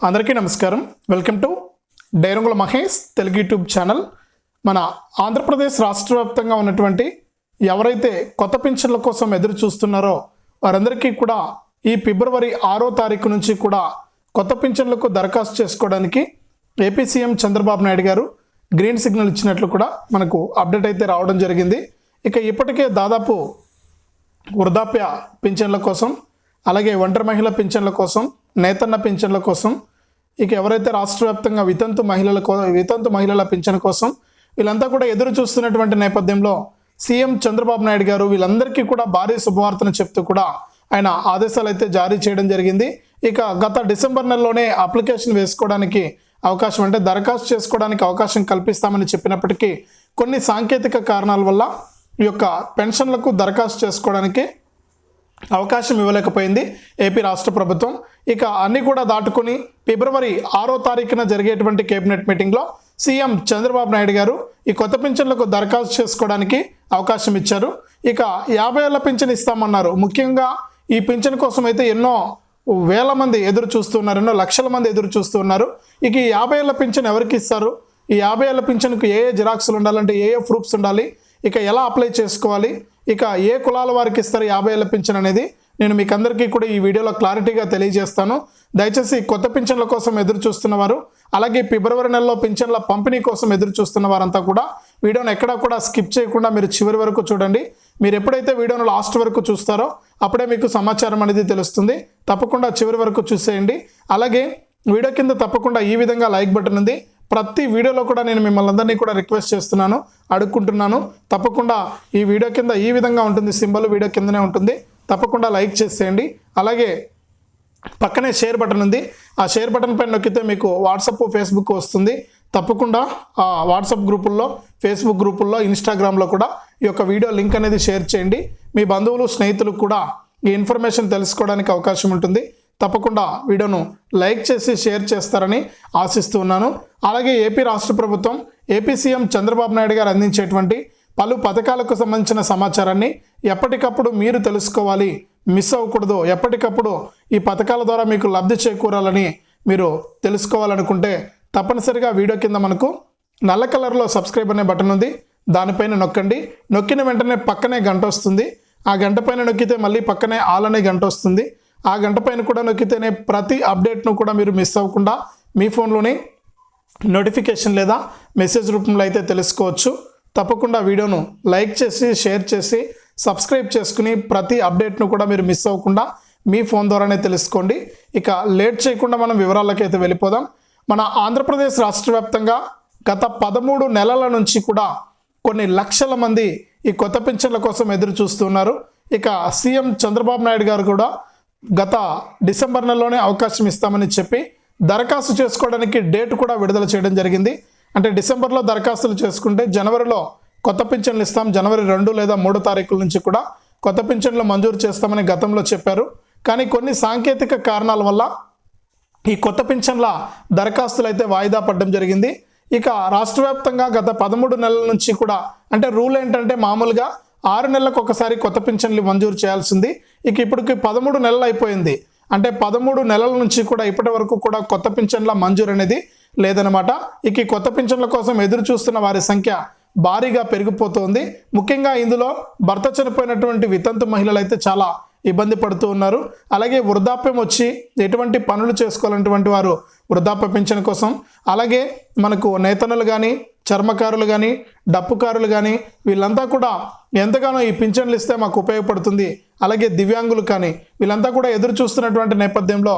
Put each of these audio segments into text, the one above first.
అందరికీ నమస్కారం. Welcome to డైరంగుల మహేష్ తెలుగు యూట్యూబ్ ఛానల్. మన ఆంధ్రప్రదేశ్ రాష్ట్ర వ్యాప్తంగా ఉన్నటువంటి ఎవరైతే కొత్త పింఛన్ల కోసం ఎదురు చూస్తున్నారో వారందరికీ కూడా ఈ ఫిబ్రవరి ఆరో తారీఖు నుంచి కూడా కొత్త పింఛన్లకు దరఖాస్తు చేసుకోవడానికి ఏపీ సీఎం చంద్రబాబు నాయుడు గారు గ్రీన్ సిగ్నల్ ఇచ్చినట్లు కూడా మనకు అప్డేట్ అయితే రావడం జరిగింది. ఇక ఇప్పటికే దాదాపు వృద్ధాప్య పింఛన్ల కోసం అలాగే ఒంటరి మహిళ పింఛన్ల కోసం నేతన్న పింఛన్ల కోసం ఇక ఎవరైతే రాష్ట్ర వ్యాప్తంగా వితంతు మహిళల కో వితంతు మహిళల పింఛన్ కోసం వీళ్ళంతా కూడా ఎదురు చూస్తున్నటువంటి నేపథ్యంలో సీఎం చంద్రబాబు నాయుడు గారు వీళ్ళందరికీ కూడా భారీ శుభవార్తను చెప్తూ కూడా ఆయన ఆదేశాలు అయితే జారీ చేయడం జరిగింది. ఇక గత డిసెంబర్ నెలలోనే అప్లికేషన్ వేసుకోవడానికి అవకాశం అంటే దరఖాస్తు చేసుకోవడానికి అవకాశం కల్పిస్తామని చెప్పినప్పటికీ కొన్ని సాంకేతిక కారణాల వల్ల ఈ యొక్క పెన్షన్లకు దరఖాస్తు చేసుకోవడానికి అవకాశం ఇవ్వలేకపోయింది. ఏపీ రాష్ట్ర ప్రభుత్వం ఇక అన్నీ కూడా దాటుకుని ఫిబ్రవరి ఆరో తారీఖున జరిగేటువంటి కేబినెట్ మీటింగ్లో సీఎం చంద్రబాబు నాయుడు గారు ఈ కొత్త పింఛన్లకు దరఖాస్తు చేసుకోవడానికి అవకాశం ఇచ్చారు. ఇక యాభై ఏళ్ళ పింఛన్ ఇస్తామన్నారు. ముఖ్యంగా ఈ పింఛన్ కోసం అయితే ఎన్నో వేల మంది ఎదురు చూస్తున్నారు ఎన్నో లక్షల మంది ఎదురు చూస్తున్నారు. ఇక ఈ యాభై ఏళ్ళ పింఛన్ ఎవరికి ఇస్తారు? ఈ యాభై ఏళ్ళ పింఛన్కు ఏ ఏ జిరాక్స్లు ఉండాలంటే ఏ ఏ ప్రూఫ్స్ ఉండాలి? ఇక ఎలా అప్లై చేసుకోవాలి? ఇక ఏ కులాల వారికి ఇస్తారు యాభై ఏళ్ళ పింఛన్ అనేది నేను మీకు అందరికీ కూడా ఈ వీడియోలో క్లారిటీగా తెలియజేస్తాను. దయచేసి కొత్త పింఛన్ల కోసం ఎదురు చూస్తున్న వారు అలాగే ఫిబ్రవరి నెలలో పింఛన్ల పంపిణీ కోసం ఎదురు చూస్తున్న వారంతా కూడా వీడియోను ఎక్కడా కూడా స్కిప్ చేయకుండా మీరు చివరి వరకు చూడండి. మీరు ఎప్పుడైతే వీడియోను లాస్ట్ వరకు చూస్తారో అప్పుడే మీకు సమాచారం అనేది తెలుస్తుంది. తప్పకుండా చివరి వరకు చూసేయండి. అలాగే వీడియో కింద తప్పకుండా ఈ విధంగా లైక్ బటన్ ఉంది. ప్రతి వీడియోలో కూడా నేను మిమ్మల్ని అందరినీ కూడా రిక్వెస్ట్ చేస్తున్నాను అడుక్కుంటున్నాను. తప్పకుండా ఈ వీడియో కింద ఈ విధంగా ఉంటుంది సింబల్ వీడియో కిందనే ఉంటుంది. తప్పకుండా లైక్ చేసేయండి. అలాగే పక్కనే షేర్ బటన్ ఉంది. ఆ షేర్ బటన్ పైన నొక్కితే మీకు వాట్సప్ ఫేస్బుక్ వస్తుంది. తప్పకుండా ఆ వాట్సాప్ గ్రూపుల్లో ఫేస్బుక్ గ్రూపుల్లో ఇన్స్టాగ్రామ్లో కూడా ఈ యొక్క వీడియో లింక్ అనేది షేర్ చేయండి. మీ బంధువులు స్నేహితులు కూడా ఈ ఇన్ఫర్మేషన్ తెలుసుకోవడానికి అవకాశం ఉంటుంది. తప్పకుండా వీడియోను లైక్ చేసి షేర్ చేస్తారని ఆశిస్తూ ఉన్నాను అలాగే ఏపీ రాష్ట్ర ప్రభుత్వం ఏపీ సీఎం చంద్రబాబు నాయుడు గారు అందించేటువంటి పలు పథకాలకు సంబంధించిన సమాచారాన్ని ఎప్పటికప్పుడు మీరు తెలుసుకోవాలి. మిస్ అవ్వకూడదు. ఎప్పటికప్పుడు ఈ పథకాల ద్వారా మీకు లబ్ధి చేకూరాలని మీరు తెలుసుకోవాలనుకుంటే తప్పనిసరిగా వీడియో కింద మనకు నల్ల కలర్లో సబ్స్క్రైబ్ అనే బటన్ ఉంది. దానిపైన నొక్కండి. నొక్కిన వెంటనే పక్కనే గంట వస్తుంది. ఆ గంట పైన నొక్కితే మళ్ళీ పక్కనే ఆల్ అనే గంట వస్తుంది. ఆ గంట పైన కూడా నొక్కితేనే ప్రతి అప్డేట్ను కూడా మీరు మిస్ అవ్వకుండా మీ ఫోన్లోనే నోటిఫికేషన్ లేదా మెసేజ్ రూపంలో అయితే తెలుసుకోవచ్చు. తప్పకుండా వీడియోను లైక్ చేసి షేర్ చేసి సబ్స్క్రైబ్ చేసుకుని ప్రతి అప్డేట్ను కూడా మీరు మిస్ అవ్వకుండా మీ ఫోన్ ద్వారానే తెలుసుకోండి. ఇక లేట్ చేయకుండా మనం వివరాలకి అయితే వెళ్ళిపోదాం. మన ఆంధ్రప్రదేశ్ రాష్ట్ర వ్యాప్తంగా గత పదమూడు నెలల నుంచి కూడా కొన్ని లక్షల మంది ఈ కొత్త పింఛన్ల కోసం ఎదురు చూస్తున్నారు ఇక సీఎం చంద్రబాబు నాయుడు గారు కూడా గత డిసెంబర్ నెలలోనే అవకాశం ఇస్తామని చెప్పి దరఖాస్తు చేసుకోవడానికి డేట్ కూడా విడుదల చేయడం జరిగింది. అంటే డిసెంబర్లో దరఖాస్తులు చేసుకుంటే జనవరిలో కొత్త పింఛన్లు ఇస్తాం. జనవరి రెండు లేదా మూడు తారీఖుల నుంచి కూడా కొత్త పింఛన్లు మంజూరు చేస్తామని గతంలో చెప్పారు. కానీ కొన్ని సాంకేతిక కారణాల వల్ల ఈ కొత్త పింఛన్ల దరఖాస్తులు అయితే వాయిదా పడడం జరిగింది. ఇక రాష్ట్ర వ్యాప్తంగా గత పదమూడు నెలల నుంచి కూడా అంటే రూల్ ఏంటంటే మామూలుగా ఆరు నెలలకు ఒకసారి కొత్త పింఛన్లు మంజూరు చేయాల్సింది. ఇక ఇప్పటికి పదమూడు నెలలు అయిపోయింది. అంటే పదమూడు నెలల నుంచి కూడా ఇప్పటి వరకు కూడా కొత్త పింఛన్ల మంజూరు అనేది లేదనమాట ఇక ఈ కొత్త పింఛన్ల కోసం ఎదురు చూస్తున్న వారి సంఖ్య భారీగా పెరిగిపోతుంది. ముఖ్యంగా ఇందులో భర్త చనిపోయినటువంటి వితంతు మహిళలు అయితే చాలా ఇబ్బంది పడుతూ ఉన్నారు. అలాగే వృద్ధాప్యం వచ్చి ఎటువంటి పనులు చేసుకోవాలన్నటువంటి వారు వృద్ధాప్య పెన్షన్ కోసం అలాగే మనకు నేతనులు కానీ చర్మకారులు కానీ డప్పుకారులు కానీ వీళ్ళంతా కూడా ఎంతగానో ఈ పింఛన్లు ఇస్తే మాకు ఉపయోగపడుతుంది. అలాగే దివ్యాంగులు కానీ వీళ్ళంతా కూడా ఎదురు చూస్తున్నటువంటి నేపథ్యంలో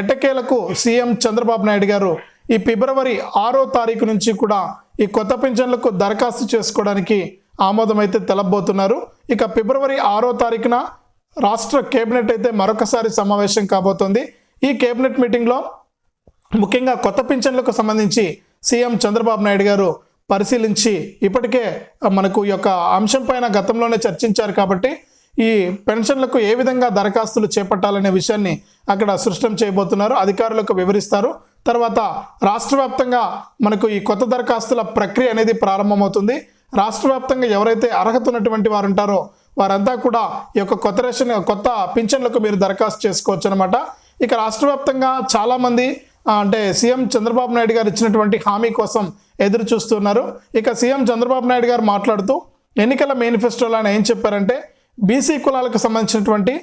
ఎట్టకేలకు సీఎం చంద్రబాబు నాయుడు గారు ఈ ఫిబ్రవరి ఆరో తారీఖు నుంచి కూడా ఈ కొత్త పింఛన్లకు దరఖాస్తు చేసుకోవడానికి ఆమోదం అయితే తెలబోతున్నారు. ఇక ఫిబ్రవరి ఆరో తారీఖున రాష్ట్ర కేబినెట్ అయితే మరొకసారి సమావేశం కాబోతోంది. ఈ కేబినెట్ మీటింగ్లో ముఖ్యంగా కొత్త పింఛన్లకు సంబంధించి సీఎం చంద్రబాబు నాయుడు గారు పరిశీలించి ఇప్పటికే మనకు ఈ యొక్క అంశం పైన గతంలోనే చర్చించారు కాబట్టి ఈ పెన్షన్లకు ఏ విధంగా దరఖాస్తులు చేపట్టాలనే విషయాన్ని అక్కడ సృష్టం చేయబోతున్నారు. అధికారులకు వివరిస్తారు. తర్వాత రాష్ట్ర వ్యాప్తంగా మనకు ఈ కొత్త దరఖాస్తుల ప్రక్రియ అనేది ప్రారంభమవుతుంది. రాష్ట్ర వ్యాప్తంగా ఎవరైతే అర్హత ఉన్నటువంటి వారు ఉంటారో వారంతా కూడా ఈ యొక్క కొత్త రేషన్ కొత్త పింఛన్లకు మీరు దరఖాస్తు చేసుకోవచ్చు అనమాట ఇక రాష్ట్ర వ్యాప్తంగా చాలామంది అంటే సీఎం చంద్రబాబు నాయుడు గారు ఇచ్చినటువంటి హామీ కోసం ఎదురు చూస్తున్నారు. ఇక సీఎం చంద్రబాబు నాయుడు గారు మాట్లాడుతూ ఎన్నికల మేనిఫెస్టోలో ఆయన ఏం చెప్పారంటే బీసీ కులాలకు సంబంధించినటువంటి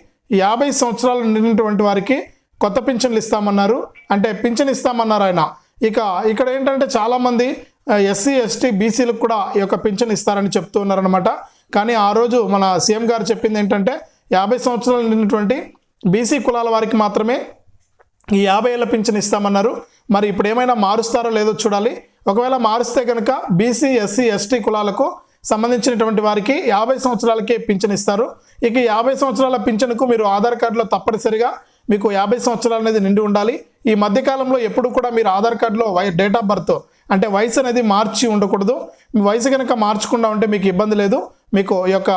యాభై సంవత్సరాలు నిండినటువంటి వారికి కొత్త పింఛన్లు ఇస్తామన్నారు. అంటే పింఛన్ ఇస్తామన్నారు ఆయన. ఇక ఇక్కడ ఏంటంటే చాలామంది ఎస్సీ ఎస్టీ బీసీలకు కూడా ఈ యొక్క పింఛన్ ఇస్తారని చెప్తూ ఉన్నారనమాట కానీ ఆ రోజు మన సీఎం గారు చెప్పింది ఏంటంటే యాభై సంవత్సరాలు నిండినటువంటి బీసీ కులాల వారికి మాత్రమే ఈ యాభై ఏళ్ళ పింఛన్ ఇస్తామన్నారు. మరి ఇప్పుడు ఏమైనా మారుస్తారో లేదో చూడాలి. ఒకవేళ మారుస్తే కనుక బీసీ ఎస్సీ ఎస్టీ కులాలకు సంబంధించినటువంటి వారికి యాభై సంవత్సరాలకే పింఛన్ ఇస్తారు. ఇక యాభై సంవత్సరాల పింఛన్కు మీరు ఆధార్ కార్డులో తప్పనిసరిగా మీకు యాభై సంవత్సరాలు అనేది నిండి ఉండాలి. ఈ మధ్యకాలంలో ఎప్పుడు కూడా మీరు ఆధార్ కార్డులో వై డేట్ ఆఫ్ బర్త్ అంటే వయసు అనేది మార్చి ఉండకూడదు. మీ వయసు కనుక మార్చకుండా ఉంటే మీకు ఇబ్బంది లేదు. మీకు ఈ యొక్క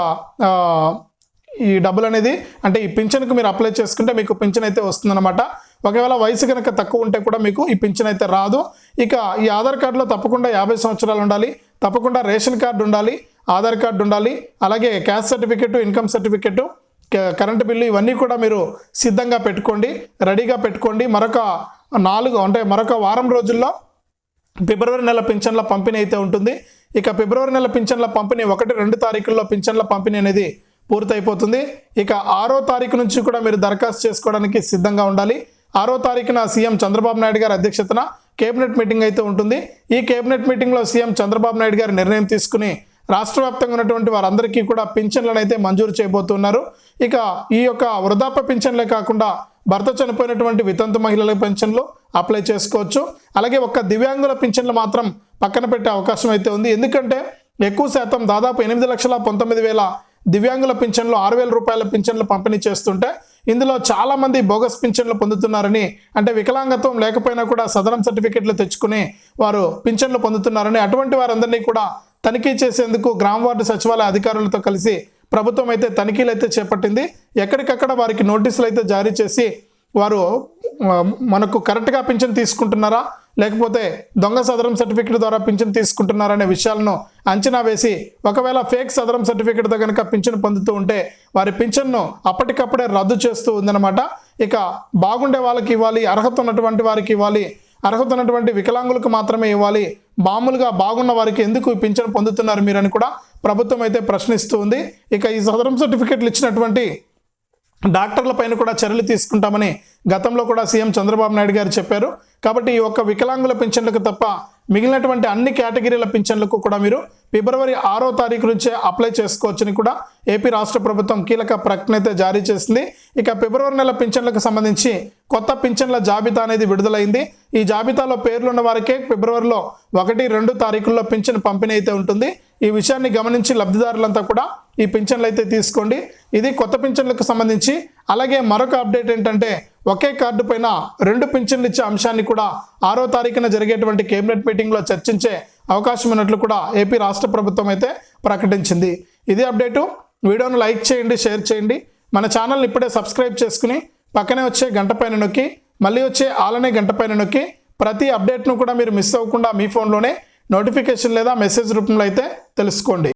ఈ డబ్బులు అనేది అంటే ఈ పింఛన్కి మీరు అప్లై చేసుకుంటే మీకు పింఛన్ అయితే వస్తుందన్నమాట. ఒకవేళ వయసు కనుక తక్కువ ఉంటే కూడా మీకు ఈ పింఛన్ అయితే రాదు. ఇక ఈ ఆధార్ కార్డులో తప్పకుండా యాభై సంవత్సరాలు ఉండాలి. తప్పకుండా రేషన్ కార్డు ఉండాలి ఆధార్ కార్డు ఉండాలి అలాగే caste certificate income certificate current bill ఇవన్నీ కూడా మీరు సిద్ధంగా పెట్టుకోండి రెడీగా పెట్టుకోండి. మరొక నాలుగు అంటే మరొక వారం రోజుల్లో ఫిబ్రవరి నెల పింఛన్ల పంపిణీ అయితే ఉంటుంది. ఇక ఫిబ్రవరి నెల పింఛన్ల పంపిణీ ఒకటి రెండు తారీఖుల్లో పింఛన్ల పంపిణీ అనేది పూర్తయిపోతుంది. ఇక ఆరో తారీఖు నుంచి కూడా మీరు దరఖాస్తు చేసుకోవడానికి సిద్ధంగా ఉండాలి. ఆరో తారీఖున సీఎం చంద్రబాబు నాయుడు గారి అధ్యక్షతన కేబినెట్ మీటింగ్ అయితే ఉంటుంది. ఈ కేబినెట్ మీటింగ్లో సీఎం చంద్రబాబు నాయుడు గారు నిర్ణయం తీసుకుని రాష్ట్ర వ్యాప్తంగా ఉన్నటువంటి వారందరికీ కూడా పింఛన్లను అయితే మంజూరు చేయబోతున్నారు. ఇక ఈ యొక్క వృద్ధాప్య పింఛన్లే కాకుండా భర్త చనిపోయినటువంటి వితంతు మహిళల పెన్షన్లు అప్లై చేసుకోవచ్చు. అలాగే ఒక్క దివ్యాంగుల పింఛన్లు మాత్రం పక్కన పెట్టే అవకాశం అయితే ఉంది. ఎందుకంటే ఎక్కువ శాతం దాదాపు ఎనిమిది లక్షల పంతొమ్మిది వేల దివ్యాంగుల పింఛన్లు ఆరు వేల రూపాయల పింఛన్లు పంపిణీ చేస్తుంటే ఇందులో చాలామంది బోగస్ పింఛన్లు పొందుతున్నారని అంటే వికలాంగత్వం లేకపోయినా కూడా సదరం సర్టిఫికెట్లు తెచ్చుకుని వారు పింఛన్లు పొందుతున్నారని అటువంటి వారందరినీ కూడా తనిఖీ చేసేందుకు గ్రామ వార్డు సచివాలయ అధికారులతో కలిసి ప్రభుత్వం అయితే తనిఖీలు అయితే చేపట్టింది. ఎక్కడికక్కడ వారికి నోటీసులు అయితే జారీ చేసి వారు మనకు కరెక్ట్గా పింఛన్ తీసుకుంటున్నారా? లేకపోతే దొంగ సదరం సర్టిఫికెట్ ద్వారా పింఛన్ తీసుకుంటున్నారా అనే విషయాలను అంచనా వేసి ఒకవేళ ఫేక్ సదరం సర్టిఫికెట్తో కనుక పింఛన్ పొందుతూ ఉంటే వారి పింఛన్ను అప్పటికప్పుడే రద్దు చేస్తూ ఉందన్నమాట. ఇక బాగుండే వాళ్ళకి ఇవ్వాలి అర్హత ఉన్నటువంటి వారికి ఇవ్వాలి అర్హత ఉన్నటువంటి వికలాంగులకు మాత్రమే ఇవ్వాలి మామూలుగా బాగున్న వారికి ఎందుకు పింఛన్ పొందుతున్నారు మీరని కూడా ప్రభుత్వం అయితే ప్రశ్నిస్తూ ఉంది. ఇక ఈ సదరం సర్టిఫికెట్లు ఇచ్చినటువంటి డాక్టర్ల పైన కూడా చర్యలు తీసుకుంటామని గతంలో కూడా సీఎం చంద్రబాబు నాయుడు గారు చెప్పారు. కాబట్టి ఈ ఒక్క వికలాంగుల పింఛన్లకు తప్ప మిగిలినటువంటి అన్ని కేటగిరీల పింఛన్లకు కూడా మీరు ఫిబ్రవరి ఆరో తారీఖు నుంచే అప్లై చేసుకోవచ్చని కూడా ఏపీ రాష్ట్ర ప్రభుత్వం కీలక ప్రకటన అయితే జారీ చేసింది. ఇక ఫిబ్రవరి నెల పింఛన్లకు సంబంధించి కొత్త పింఛన్ల జాబితా అనేది విడుదలైంది. ఈ జాబితాలో పేర్లున్న వారికే ఫిబ్రవరిలో ఒకటి రెండు తారీఖుల్లో పింఛన్ పంపిణీ అయితే ఉంటుంది. ఈ విషయాన్ని గమనించి లబ్ధిదారులంతా కూడా ఈ పింఛన్లు అయితే తీసుకోండి. ఇది కొత్త పింఛన్లకు సంబంధించి అలాగే మరొక అప్డేట్ ఏంటంటే ఒకే కార్డు పైన రెండు పింఛన్లు ఇచ్చే అంశాన్ని కూడా ఆరో తారీఖున జరిగేటువంటి కేబినెట్ మీటింగ్లో చర్చించే అవకాశం ఉన్నట్లు కూడా ఏపీ రాష్ట్ర ప్రభుత్వం అయితే ప్రకటించింది. ఇదే అప్డేటు. వీడియోను లైక్ చేయండి షేర్ చేయండి. మన ఛానల్ని ఇప్పుడే సబ్స్క్రైబ్ చేసుకుని పక్కనే వచ్చే గంట పైన నొక్కి మళ్ళీ వచ్చే ఆలనే గంట పైన నొక్కి ప్రతి అప్డేట్ను కూడా మీరు మిస్ అవ్వకుండా మీ ఫోన్లోనే నోటిఫికేషన్ లేదా మెసేజ్ రూపంలో అయితే తెలుసుకోండి.